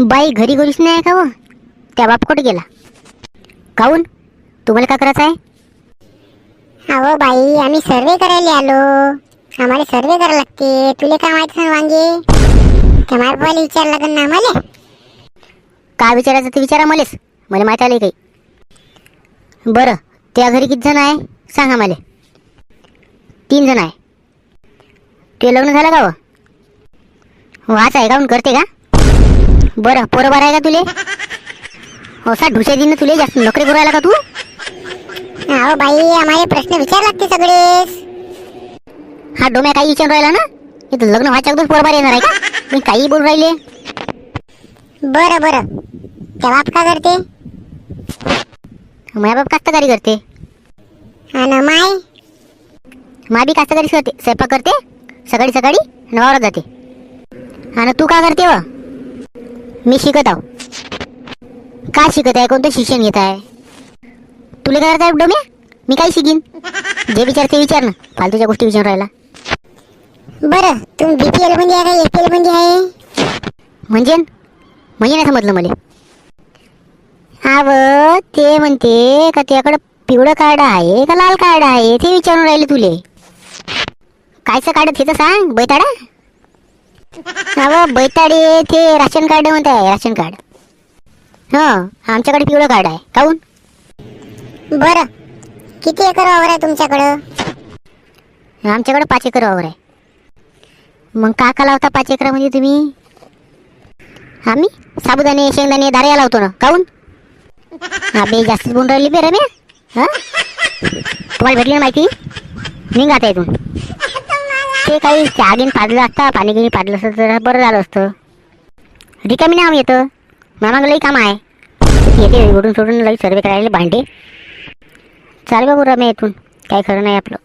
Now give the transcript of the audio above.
बाई घरी घरीच नाही आहे का व? त्या बाप कुठे गेला? काहून तुम्हाला का करायचं आहे? अहो बाई आम्ही सर्वे करायला आलो. आम्हाला सर्वे करायला लागते. तुले काय माहिती सांग वांगे? त्या बाबाला विचार लागेल ना आम्हाला. काय विचारायचं ते विचारा मलेच मला माहीत आले काही. बरं त्या घरी किती जण आहे? सांगा मला तीन जण आहे. ते लग्न झालं का व? वाच आहे काहून करते का? बरं पोरं बरं आहे का तुले? हो, असा ढुसे दिन तुले जास्त नोकरी करू का तू? अहो बाई आम्हाला प्रश्न विचार लागते सगळेच. हा डोम्या काही विचारून राहिला ना? इथं लग्न व्हायच्या अगोदर पोरबार येणार आहे का? मी काही बोलून राहिले. बरं बरं. त्या बाप का करते? माझ्या बाप कास्तकारी करते. आणि माय? मा बी कास्तकारी करते स्वयंपाक करते सकाळी सकाळी नवावरात जाते. आणि तू का करते व मी शिकत आहो. काय शिकत आहे? कोणतं शिक्षण घेत आहे? तुला काय करता डोम्या मी? काय शिकीन? जे विचार ते विचार ना. फालतूच्या गोष्टी विचारून राहिला. बरं तुम्ही बीपीएलमध्ये आहे का एपीएलमध्ये आहे? म्हणजे? म्हणजे नाही समजलं मला. अव ते म्हणते का त्याकडं पिवळं कार्ड आहे का लाल कार्ड आहे? ते विचारून राहिले तुले. कायचं कार्ड ते तर सांग बैताडा? बैताडे ते राशन कार्ड म्हणत आहे राशन कार्ड. हं आमच्याकडे पिवळं कार्ड आहे. काहून? बरं. किती एकर वावर आहे तुमच्याकडं? आमच्याकडे पाच एकर वावर आहे. मग का का लावता पाच एकरामध्ये तुम्ही? आम्ही? साबुदाणे शेंगदाणे दाऱ्या लावतो ना. काहून? अबे जास्तच बोलून राहिली बे रम्या. हा? तुम्हाला भेटली ना माहिती? निघा आता इथून. ते काही चागीन पाडलं असता पाणी गिनी पाडलं असतं तर बरं झालं असतं. रिकामी नाव येतं. मामाला लई काम आहे. येते उडून सोडून लई सर्वे करायला भांडे. चाल बाबू रम्या इथून. काही खरं नाही आपलं.